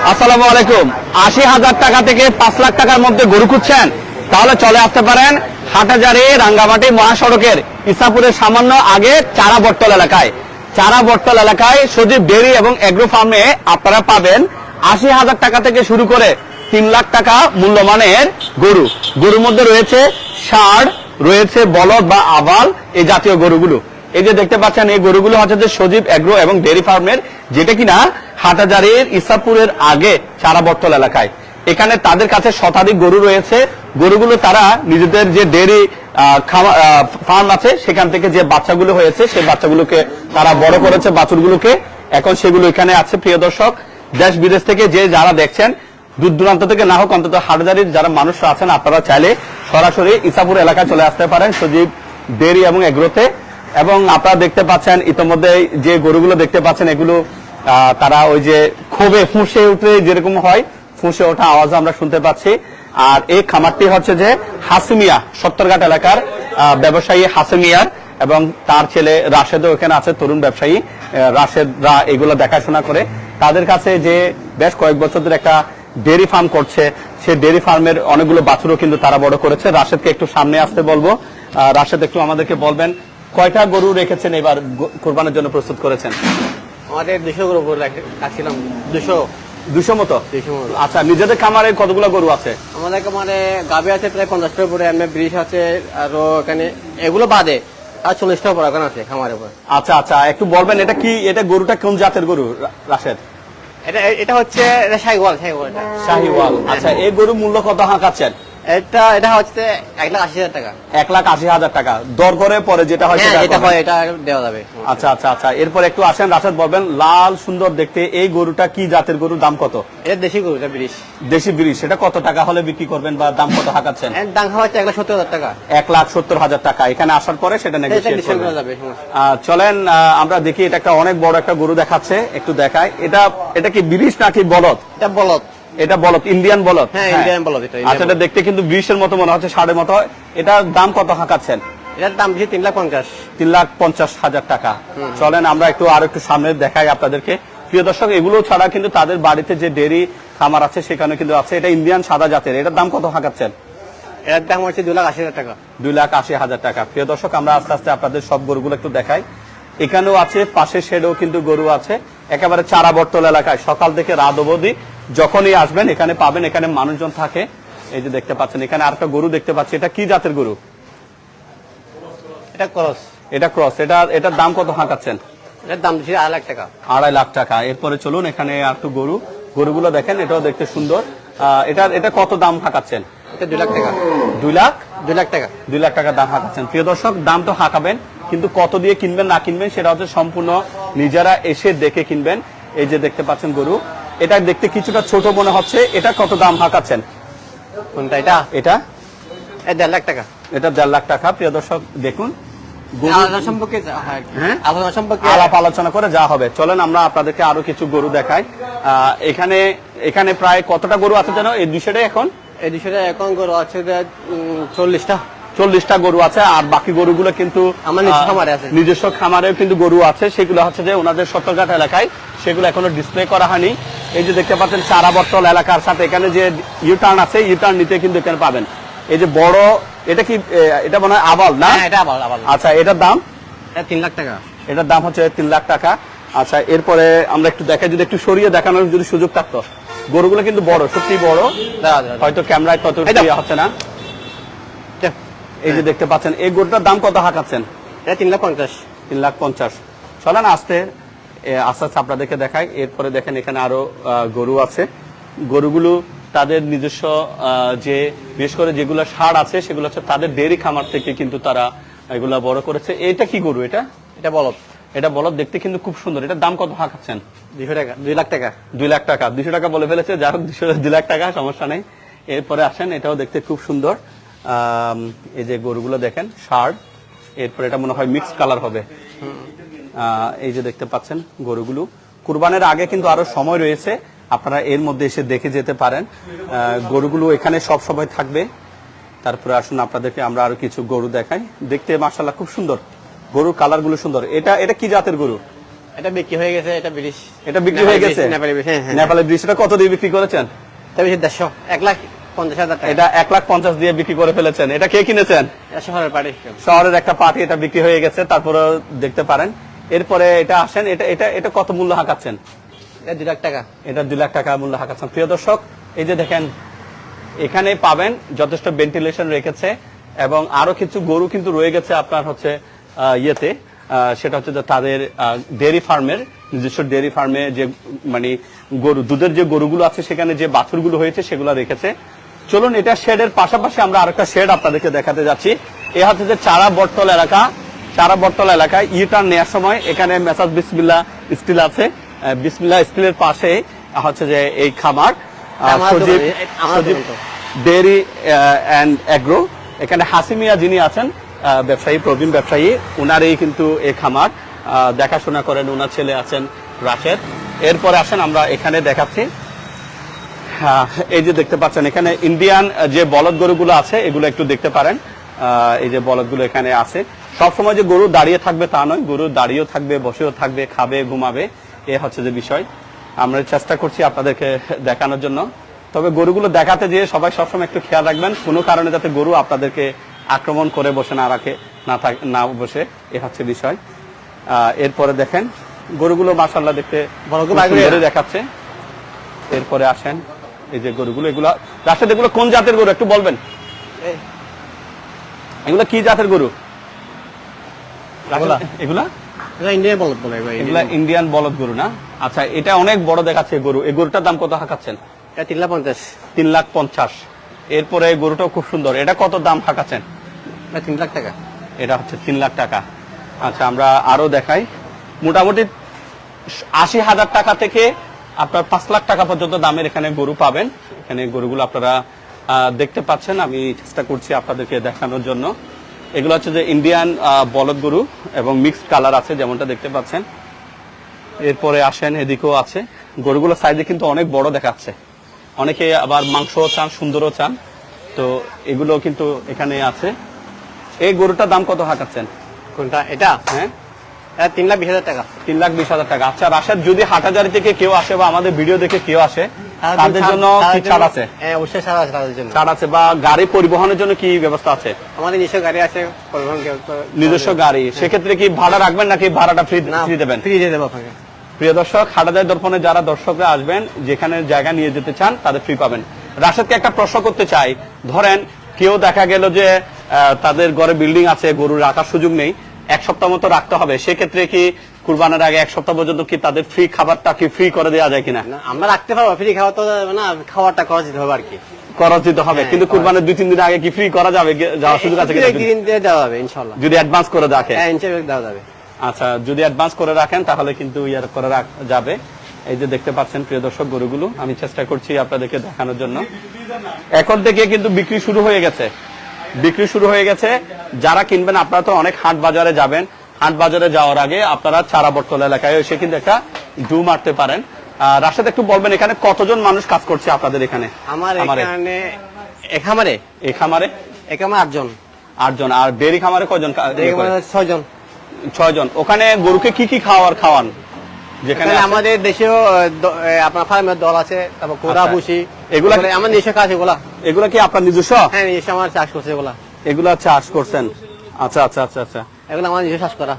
আসসালামু আলাইকুম। আশি হাজার টাকা থেকে পাঁচ লাখ টাকার মধ্যে গরু খুঁজছেন। তাহলে চলে আসতে পারেন হাটহাজারি রাঙ্গামাটি মহাসড়কের ইসাপুরের সামান্য আগে চারা বট্টল এলাকায়। চারা বট্টল এলাকায় সজীব ডেরি এবং এগ্রো ফার্মে আপনারা পাবেন আশি হাজার টাকা থেকে শুরু করে তিন লাখ টাকা মূল্যমানের গরু। গরুর মধ্যে রয়েছে ষাঁড়, রয়েছে বলদ বা আবাল, এই জাতীয় গরুগুলো। এই যে দেখতে পাচ্ছেন, এই গরুগুলো হচ্ছে যে সজীব এগ্রো এবং ডেয়ারি ফার্মের, যেটা কিনা হাটাজারির ইসাপুরের আগে চারাবট্টল এলাকায়। এখানে তাদের কাছে শতাধিক গরু রয়েছে। গরুগুলো তারা নিজেদের যে ডেয়ারি ফার্ম আছে, সেখান থেকে যে বাচ্চাগুলো হয়েছে, সেই বাচ্চাগুলোকে তারা বড় করেছে, বাছুরগুলোকে। এখন সেগুলো এখানে আছে, প্রিয় দর্শক। দেশ বিদেশ থেকে যে যারা দেখছেন, দূর দূরান্ত থেকে না হোক, অন্তত হাটজারির যারা মানুষরা আছেন, আপনারা চাইলে সরাসরি ইসাপুর এলাকায় চলে আসতে পারেন সজীব ডেয়ারি এবং এগ্রোতে এবং আপনারা দেখতে পাচ্ছেন ইতিমধ্যে যে গরুগুলো দেখতে পাচ্ছেন, এগুলো তারা ওই যে ক্ষোভে ফুঁসে উঠে যেরকম হয়, ফুঁসে ওঠা আওয়াজ আমরা শুনতে পাচ্ছি। আর এই খামারটি হচ্ছে যে হাসিমিয়া, সত্তরঘাট এলাকার ব্যবসায়ী হাসিমিয়ার এবং তার ছেলে রাশেদও এখানে আছে, তরুণ ব্যবসায়ী রাশেদরা এগুলো দেখাশোনা করে। তাদের কাছে যে বেশ কয়েক বছর একটা ডেয়ারি ফার্ম করছে সে ডেয়ারি ফার্মের অনেকগুলো বাছুরও কিন্তু তারা বড় করেছে। রাশেদকে একটু সামনে আসতে বলব। রাশেদ, একটু আমাদেরকে বলবেন কয়টা গরু রেখেছেন এবার কোরবানের জন্য প্রস্তুত করেছেন? আমাদের দুশো গরু রাখছিলাম। দুশো। দুশো মতো? আচ্ছা নিজেদের খামারে কতগুলো গরু আছে? আমাদের মানে গাবি আছে প্রায় পঞ্চাশটার উপরে এমনি ব্রিজ আছে আরও এখানে এগুলো বাদে আর চল্লিশটার উপর এখন আছে খামারের উপর। আচ্ছা আচ্ছা একটু বলবেন এটা কি এটা গরুটা কোন জাতের গরু রাশেদ? এটা এটা হচ্ছে শাহিওয়াল শাহিওয়াল শাহিওয়াল। আচ্ছা এই গরু মূল্য কত হাঁকাচ্ছেন? এটা এটা হচ্ছে এক লাখ আশি হাজার টাকা। এক লাখ আশি হাজার টাকা। দর করে পরে যেটা হয় হ্যাঁ সেটা এটা হয় এটা দেওয়া যাবে। আচ্ছা আচ্ছা আচ্ছা। এরপর একটু আসেন রাশেদ বলবেন লাল সুন্দর দেখতে এই গরুটা কি জাতের গরুর দাম কত? এটা দেশি গরু এটা ব্রিজ দেশি ব্রিজ সেটা কত টাকা হলে বিক্রি করবেন বা দাম কত হাঁকাচ্ছেন? এর দাম হচ্ছে এক লাখ সত্তর হাজার টাকা। এক লাখ সত্তর হাজার টাকা। এখানে আসার পরে সেটা নেগোসিয়েট করা যাবে আহ, চলেন আমরা দেখি এটা একটা অনেক বড় একটা গরু দেখাচ্ছে একটু দেখায় এটা এটা কি ব্রিজ নাকি বলদ? এটা বলদ। এটা বলদ ইন্ডিয়ান হ্যাঁ, এটা, আচ্ছা এটা দেখতে কিন্তু ব্রিজের মতো মনে হচ্ছে ষাড়ের মতো এটার দাম কত হাঁকাচ্ছেন? এটার দাম বেশি তিন লাখ পঞ্চাশ। তিন লাখ পঞ্চাশ হাজার টাকা। চলেন আমরা একটু আর একটু সামনে দেখাই আপনাদেরকে। প্রিয় দর্শক এগুলো ছাড়া কিন্তু তাদের বাড়িতে যে ডেরি খামার আছে সেখানে কিন্তু আছে। এটা ইন্ডিয়ান সাদা জাতের। এটার দাম কত হাঁকাচ্ছেন? এটার দাম হচ্ছে দুই লাখ আশি হাজার টাকা। দুই লাখ আশি হাজার টাকা। প্রিয় দর্শক আমরা আস্তে আস্তে আপনাদের সব গরুগুলো একটু দেখাই। এখানেও আছে পাশে শেডেও কিন্তু গরু আছে। একেবারে চারা বট্টল এলাকায়। সকাল থেকে রাত অবধি যখনই আসবেন এখানে পাবেন এখানে মানুষজন থাকে। এই যে দেখতে পাচ্ছেন এখানে আরেকটা গরু দেখতে পাচ্ছি। এটা কি জাতের গরু? এটা ক্রস। এটা ক্রস। এটা এটার দাম কত হাঁকাচ্ছেন? এটার দাম বেশি আড়াই লাখ টাকা। আড়াই লাখ টাকা। এরপরে চলুন এখানে আর একটু গরু। গরুগুলো দেখেন এটাও দেখতে সুন্দর। এটা এটা কত দাম হাঁকাচ্ছেন? এটা দুই লাখ টাকা। দুই লাখ? দুই লাখ টাকা। দুই লাখ টাকা দাম হাঁকাচ্ছেন। প্রিয় দর্শক দাম তো হাঁকাবেন কিন্তু কত দিয়ে কিনবেন না কিনবেন সেটা হচ্ছে সম্পূর্ণ নিজেরা এসে দেখে কিনবেন। এই যে দেখতে পাচ্ছেন গরু। এটা দেখতে কিছুটা ছোট মনে হচ্ছে। এটা কত দাম হাঁকাচ্ছেন? কোনটা এটা? এটা? দেড় লাখ টাকা। এটা দেড় লাখ টাকা। প্রিয় দর্শক দেখুন। হ্যাঁ, হ্যাঁ? আলাপ আলোচনা করে যা হবে। চলেন আমরা আপনাদেরকে আরও কিছু গরু দেখাই। এখানে এখানে প্রায় কতটা গরু আছে যেন? এই দুশোটাই এখন? এই বিষয়টা এখন গরু আছে চল্লিশটা। চল্লিশটা গরু আছে আর বাকি গরুগুলো কিন্তু নিজস্ব খামারে খামারেও কিন্তু গরু আছে। সেগুলো হচ্ছে যে ওনাদের সত্তরঘাট এলাকায়। সেগুলো এখনও ডিসপ্লে করা হয়নি। এই যে দেখতে পাচ্ছেন চারাবট্টল এলাকার সাথে এখানে যে ইউটার্ন আছে ইউটার্ন নিতে কিন্তু এখানে পাবেন। এই যে বড় এটা কি এটা মনে হয় আবাল না? হ্যাঁ আচ্ছা এটার দাম? তিন লাখ টাকা। এটার দাম হচ্ছে তিন লাখ টাকা। আচ্ছা এরপরে আমরা একটু দেখাই যদি একটু সরিয়ে দেখানোর যদি সুযোগ থাকতো। গরুগুলো কিন্তু বড় সত্যি বড়। হয়তো ক্যামেরায় তত হচ্ছে না। এই যে দেখতে পাচ্ছেন এই গরুটার দাম কত হাঁকাচ্ছেন? এটা তিন লাখ পঞ্চাশ। তিন লাখ পঞ্চাশ। চলেন আসতে আস্তে আস্তে আপনাদেরকে দেখাই। এরপরে দেখেন এখানে আরও আহ, গরু আছে। গরুগুলো তাদের নিজস্ব যে বিশেষ করে যেগুলো সার আছে সেগুলো হচ্ছে তাদের ডেয়ারি খামার থেকে কিন্তু তারা এগুলা বড় করেছে। এটা কি গরু এটা? এটা বলদ। এটা বলদ দেখতে কিন্তু খুব সুন্দর। এটার দাম কত হাঁকাচ্ছেন? দুশো টাকা দুই লাখ টাকা। দুই লাখ টাকা। দুশো টাকা বলে ফেলেছে। যাই হোক দুশো দুই লাখ টাকা সমস্যা নেই। এরপরে আসেন এটাও দেখতে খুব সুন্দর। এই যে গরুগুলো দেখেন শার্ট এরপরে এটা মনে হয় মিক্স কালার হবে। এই যে দেখতে পাচ্ছেন গরুগুলো। কুরবানের আগে কিন্তু আরও সময় রয়েছে আপনারা এর মধ্যে এসে দেখে যেতে পারেন। গরুগুলো এখানে সব সময় থাকবে। তারপরে আসুন আপনাদেরকে আমরা আরও কিছু গরু দেখাই। দেখতে মার্শাল্লাহ খুব সুন্দর। গরুর কালারগুলো সুন্দর। এটা এটা কি জাতের গরু? এটা বিক্রি হয়ে গেছে এটা ব্রিজ এটা বিক্রি হয়ে গেছে? নেপালি ব্রিজ হ্যাঁ হ্যাঁ। ব্রিজটা কত দিয়ে বিক্রি করেছেন? এটা দেড়শো এক লাখ পঞ্চাশ হাজার টাকা। এটা এক লাখ পঞ্চাশ দিয়ে বিক্রি করে ফেলেছেন। এটা কে কিনেছেন? শহরের বাড়ি। শহরের একটা পার্টি এটা বিক্রি হয়ে গেছে তারপরে দেখতে পারেন। এরপরে এটা আসেন এটা এটা এটা কত মূল্য হাঁকাচ্ছেন? এটা দু লাখ টাকা। এটা দুই লাখ টাকা মূল্য হাঁকাচ্ছেন। প্রিয় দর্শক এই যে দেখেন এখানে পাবেন যথেষ্ট ভেন্টিলেশন রেখেছে এবং আরও কিছু গরু কিন্তু রয়ে গেছে আপনার হচ্ছে ইয়েতে। সেটা হচ্ছে যে তাদের ডেয়ারি ফার্মের নিজস্ব ডেয়ারি ফার্মে যে মানে গরু দুধের যে গরুগুলো আছে সেখানে যে বাছুরগুলো হয়েছে সেগুলো রেখেছে। চলুন এটা শেডের পাশাপাশি আমরা আরেকটা শেড আপনাদেরকে দেখাতে যাচ্ছি। এ হচ্ছে যে চারা বটতল এলাকা। চারা বটতল এলাকায় ইউটার্ন নেওয়ার সময় এখানে মেসাজ বিসমিল্লা স্টিল আছে। বিসমিল্লা স্টিলের পাশে হচ্ছে যে এই খামার। ডেয়ারি অ্যান্ড অ্যাগ্রো এখানে হাসিমিয়া যিনি আছেন ব্যবসায়ী প্রবীণ ব্যবসায়ী উনারই কিন্তু এই খামার। দেখাশোনা করেন উনার ছেলে আছেন রাশেদ। এরপরে আসেন আমরা এখানে দেখাচ্ছি। এই যে দেখতে পাচ্ছেন এখানে ইন্ডিয়ান যে বলদ গরুগুলো আছে এগুলো একটু দেখতে পারেন। আহ, এই যে বলদগুলো এখানে আছে। সবসময় যে গরু দাঁড়িয়ে থাকবে তা নয় গরু দাঁড়িয়েও থাকবে বসেও থাকবে খাবে ঘুমাবে এ হচ্ছে যে বিষয়। আমরা চেষ্টা করছি আপনাদেরকে দেখানোর জন্য। তবে গরুগুলো দেখাতে যেয়ে সবাই সবসময় একটু খেয়াল রাখবেন। কোনো কারণে যাতে গরু আপনাদেরকে আক্রমণ করে বসে না রাখে না থাক না বসে এ হচ্ছে বিষয়। আহ, এরপরে দেখেন গরুগুলো মাসাল্লাহ দেখতে দেখাচ্ছে। এরপরে আসেন। এই যে গরুগুলো এগুলো রাশেদ এগুলো কোন জাতের গরু? একটু বলবেন। এগুলো কি জাতের গরু? এগুলা। ইন্ডিয়ান বলদ গরু না? আচ্ছা এটা অনেক বড় দেখাচ্ছে গরু। এই গরুটার দাম কত হাঁকাচ্ছেন? তিন লাখ পঞ্চাশ। তিন লাখ পঞ্চাশ। এরপরে গরুটাও খুব সুন্দর। এটা কত দাম হাঁকাচ্ছেন? তিন লাখ টাকা। এটা হচ্ছে তিন লাখ টাকা। আচ্ছা আমরা আরও দেখাই। মোটামুটি আশি হাজার টাকা থেকে আপনার পাঁচ লাখ টাকা পর্যন্ত দামের এখানে গরু পাবেন। এখানে গরুগুলো আপনারা দেখতে পাচ্ছেন। আমি চেষ্টা করছি আপনাদেরকে দেখানোর জন্য। এগুলো হচ্ছে যে ইন্ডিয়ান বলদ গরু এবং মিক্সড কালার আছে যেমনটা দেখতে পাচ্ছেন। এরপরে আসেন এদিকেও আছে। গরুগুলো সাইজে কিন্তু অনেক বড় দেখাচ্ছে। অনেকে আবার মাংসও চান সুন্দরও চান। তো এগুলো কিন্তু এখানে আছে। এই গরুটার দাম কত হাঁকাচ্ছেন? কোনটা? এটা? হ্যাঁ। তিন লাখ বিশ হাজার টাকা। তিন লাখ বিশ হাজার টাকা। আচ্ছা রাশেদ যদি হাটাজারি থেকে কেউ আসে বা আমাদের ভিডিও দেখে কেউ আসে তাদের জন্য কি ছাড় আছে? হ্যাঁ অবশ্যই ছাড় আছে তাদের জন্য। ছাড় আছে বা গাড়ি পরিবহনের জন্য কি ব্যবস্থা আছে? আমাদের নিজস্ব গাড়ি আছে পরিবহন নিজস্ব গাড়ি। সেক্ষেত্রে কি ভাড়া রাখবেন নাকি ভাড়াটা ফ্রি ফ্রি দেবেন? ফ্রি দিয়ে দেবো আপনাকে। প্রিয় দর্শক হাটাজারি দর্পণে যারা দর্শকরা আসবেন যেখানে জায়গা নিয়ে যেতে চান তাদের ফ্রি পাবেন। রাশেদকে একটা প্রশ্ন করতে চাই। ধরেন কেউ দেখা গেল যে তাদের ঘরে বিল্ডিং আছে গরু রাখার সুযোগ নেই। এক সপ্তাহ মতো রাখতে হবে। সেক্ষেত্রে কি কুরবানের আগে এক সপ্তাহ পর্যন্ত কি তাদের ফ্রি খাবারটা কি ফ্রি করে দেওয়া যায় কিনা? আমরা রাখতে পারব ফ্রি খাওয়া তো যাবে না খাওয়াটা খরচ দিতে হবে আর কি। খরচ দিতে হবে হ্যাঁ, কিন্তু কুরবানের দুই তিন দিন আগে কি ফ্রি করা যাবে যাওয়ার সুযোগ আছে দেওয়া যাবে যদি অ্যাডভান্স করে রাখে? হ্যাঁ ইনশাল্লাহ দেওয়া যাবে। আচ্ছা যদি অ্যাডভান্স করে রাখেন তাহলে কিন্তু ইয়ার করে যাবে। এই যে দেখতে পাচ্ছেন প্রিয় দর্শক গরুগুলো আমি চেষ্টা করছি আপনাদেরকে দেখানোর জন্য। এখন থেকে কিন্তু বিক্রি শুরু হয়ে গেছে। বিক্রি শুরু হয়ে গেছে। যারা কিনবেন আপনারা তো অনেক হাট বাজারে যাবেন। হাট বাজারে যাওয়ার আগে আপনারা চারা বটতল এলাকায় এসে কিন্তু একটা ডু মারতে পারেন। রাশেদ একটু বলবেন এখানে কতজন মানুষ কাজ করছে আপনাদের এখানে? আমার এখানে এ খামারে? এই খামারে? এ খামারে আটজন। আটজন। আর ডেরি খামারে কয়জন কা- এ ইয়ে? খামারে ছয়জন। ওখানে গরুকে কি কি খাওয়ার খাওয়ান? যেখানে আমাদের দেশেও আপনার ফার্মের দল আছে তারপর কোরা আচ্ছা। বুসি এগুলা- আমার নিজস্ব কাজ এগুলা। এগুলা কি আপনার নিজস্ব? হ্যাঁ নিজস্ব আমার চাষ করছে এগুলা। এগুলা চাষ করছেন। আচ্ছা আচ্ছা আচ্ছা আচ্ছা। এগুলো আমার নিজস্ব চাষ করা।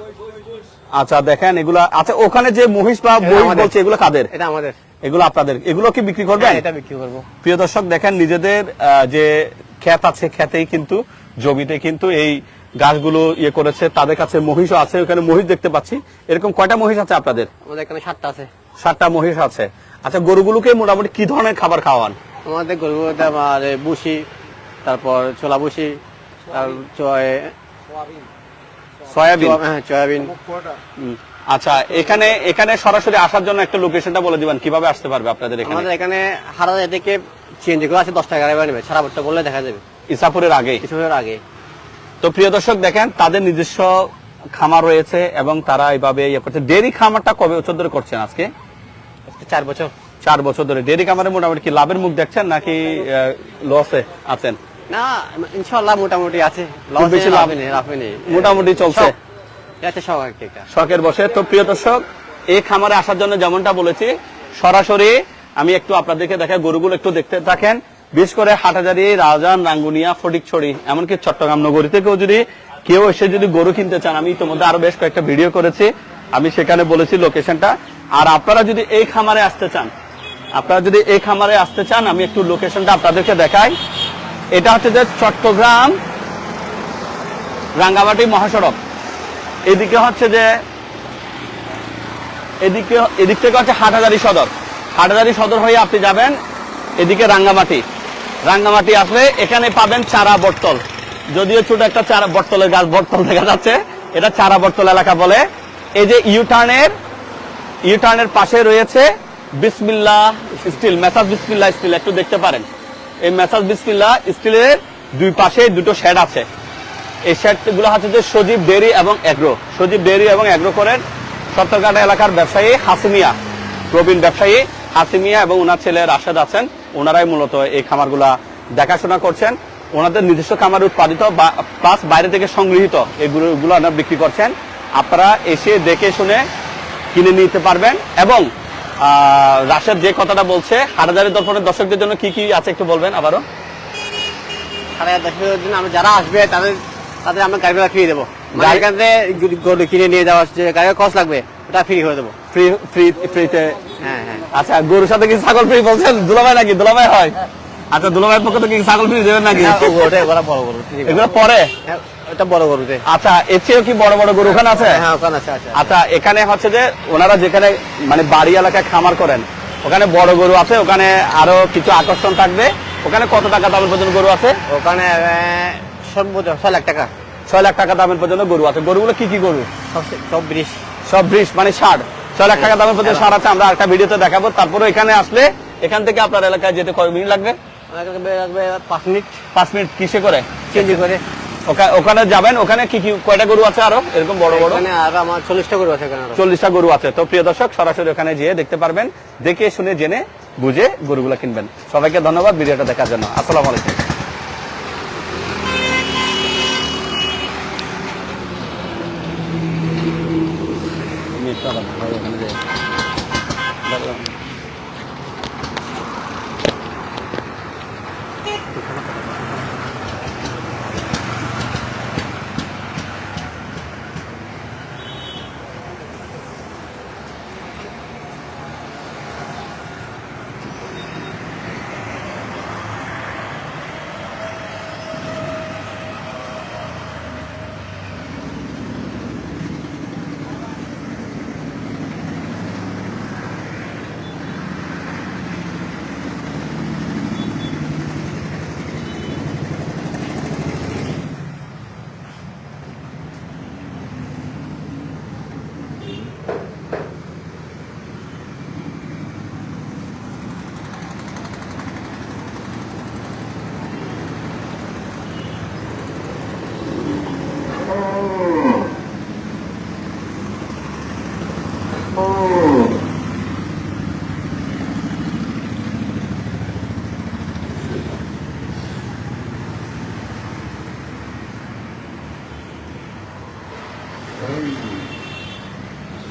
আচ্ছা দেখেন এগুলা আচ্ছা ওখানে যে মহিষ বা এটা বলছে এগুলো কাদের? এটা আমাদের। এগুলো আপনাদের। এগুলো কি বিক্রি করবেন? হ্যাঁ, এটা বিক্রি করব। প্রিয় দর্শক দেখেন নিজেদের যে ক্ষেত আছে ক্ষেতেই কিন্তু জমিতে কিন্তু এই গাছগুলো ইয়ে করেছে তাদের কাছে মহিষও আছে ওখানে মহিষ দেখতে পাচ্ছি। এরকম কয়টা মহিষ আছে আপনাদের? আমাদের এখানে সাতটা আছে। সাতটা মহিষ আছে। আচ্ছা গরুগুলোকে মোটামুটি কি ধরনের খাবার খাওয়ান? আমাদের গরু আমার বুসি তারপর ছোলা বুসি সয়াবিন? হ্যাঁ চয়াবিন। আচ্ছা এখানে এখানে সরাসরি আসার জন্য একটা লোকেশনটা বলে দিবেন কীভাবে আসতে পারবে আপনাদের এখানে? আমাদের এখানে হারা থেকে চেঞ্জ করে আছে দশ টাকা গাড়ি নেবে সারা ভোটটা বললে দেখা যাবে। ইসাপুরের আগে? কিছু বছর আগে। তো প্রিয় দর্শক দেখেন তাদের নিজস্ব খামার রয়েছে এবং তারা এইভাবে ইয়ে করছে। ডেরি খামারটা কবে বছর ধরে করছেন আজকে? চার বছর। চার বছর ধরে। ডেরি খামারে মোটামুটি কি লাভের মুখ দেখছেন নাকি লসে আছেন? না মোটামুটি আছে। খুব বেশি লাভ- নেই লাভে নেই। মোটামুটি চলছে। এটা। শখের বসে। তো প্রিয় দর্শক এই খামারে আসার জন্য যেমনটা বলেছি সরাসরি আমি একটু আপনাদেরকে দেখা গরুগুলো একটু দেখতে থাকেন। বিশেষ করে হাটাজারি রাজান রাঙ্গুনিয়া ফটিকছড়ি এমনকি চট্টগ্রাম নগরী থেকেও যদি কেউ এসে যদি গরু কিনতে চান আমি ইতিমধ্যে আরও বেশ কয়েকটা ভিডিও করেছি। আমি সেখানে বলেছি লোকেশনটা আর আপনারা যদি এই খামারে আসতে চান, আপনারা যদি এই খামারে আসতে চান, আমি একটু লোকেশনটা আপনাদেরকে দেখাই। এটা হচ্ছে যে চট্টগ্রাম রাঙ্গামাটি মহাসড়ক। এদিকে হচ্ছে যে, এদিকে, এদিক থেকে হচ্ছে হাটাজারি সদর। হাটাজারি সদর হয়ে আপনি যাবেন এদিকে রাঙ্গামাটি। রাঙ্গামাটি আসলে এখানে পাবেন চারা বটতল। যদিও ছোট একটা চারা বটতলের গাছ, বটতল দেখা যাচ্ছে। এটা চারা বটতল এলাকা বলে। এই যে ইউটার্নের ইউটার্নের পাশে রয়েছে বিসমিল্লা স্টিল, মেসাজ বিসমিল্লা স্টিল, একটু দেখতে পারেন। এই মেসাজ বিসমিল্লা স্টিলের দুই পাশে দুটো শেড আছে। এই শেডগুলো হচ্ছে যে সজীব ডেরি এবং এগ্রো সজীব ডেরি এবং এগ্রো করেন সত্তরঘাটা এলাকার ব্যবসায়ী হাসিমিয়া, প্রবীণ ব্যবসায়ী হাসিমিয়া এবং ওনার ছেলে রাশেদ আছেন। ওনারাই মূলত এই খামারগুলা দেখাশোনা করছেন। ওনাদের নিজস্ব খামার উৎপাদিত বা প্লাস বাইরে থেকে সংগৃহীত এগুলো গুলো ওনারা বিক্রি করছেন। আপনারা এসে দেখে শুনে কিনে নিতে পারবেন। এবং রাশেদ যে কথাটা বলছে হাটাজারি দর্পণের দর্শকদের জন্য কি কি আছে একটু বলবেন আবারও? জন্য আমরা যারা আসবে তাদের তাদের আমরা গাড়ি ভাড়া ফ্রি দেবো। মানে এখান থেকে গরু- কিনে নিয়ে যাওয়ার যে গাড়ির খরচ লাগবে ওটা ফ্রি করে দেবো। ফ্রি ফ্রি ফ্রিতে? হ্যাঁ হ্যাঁ। আচ্ছা গরুর সাথে কি ছাগল ফ্রি বলছেন? দুলাভাই নাকি? দুলাভাই হয়? আচ্ছা দুলাভাইয়ের পক্ষ থেকে ছাগল ফ্রি দেবেন নাকি? হ্যাঁ, ওটা। এগুলো পরে? হ্যাঁ, বড় গরুতে আচ্ছা এর চেয়েও কি বড় বড় গরু ওখানে আছে? হ্যাঁ ওখানে আছে আছে আচ্ছা এখানে হচ্ছে যে ওনারা যেখানে মানে বাড়ি এলাকায় খামার করেন ওখানে বড় গরু আছে ওখানে আরও কিছু আকর্ষণ থাকবে। ওখানে কত টাকা দামের পর্যন্ত গরু আছে? ওখানে সর্বোচ্চ ছয় লাখ টাকা। ছয় লাখ টাকা দামের পর্যন্ত গরু আছে। গরুগুলো কি কি গরু? সব ব্রিজ। সব ব্রিজ মানে ষাট। ছয় লাখ টাকা দামের পর্যন্ত ষাট আছে আমরা একটা ভিডিওতে দেখাবো। তারপরে এখানে আসলে এখান থেকে আপনার এলাকায় যেতে কয় মিনিট লাগবে? লাগবে পাঁচ মিনিট। পাঁচ মিনিট কিসে করে? চেঞ্জ করে। ওখানে যাবেন ওখানে কি কি কয়টা গরু আছে আরও? এরকম বড় বড়? মানে আমার চল্লিশটা গরু আছে চল্লিশটা গরু আছে। তো প্রিয় দর্শক সরাসরি ওখানে যেয়ে দেখতে পারবেন দেখে শুনে জেনে বুঝে গরুগুলা কিনবেন। সবাইকে ধন্যবাদ ভিডিওটা দেখার জন্য। আসসালাম আলাইকুম।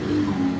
Amen.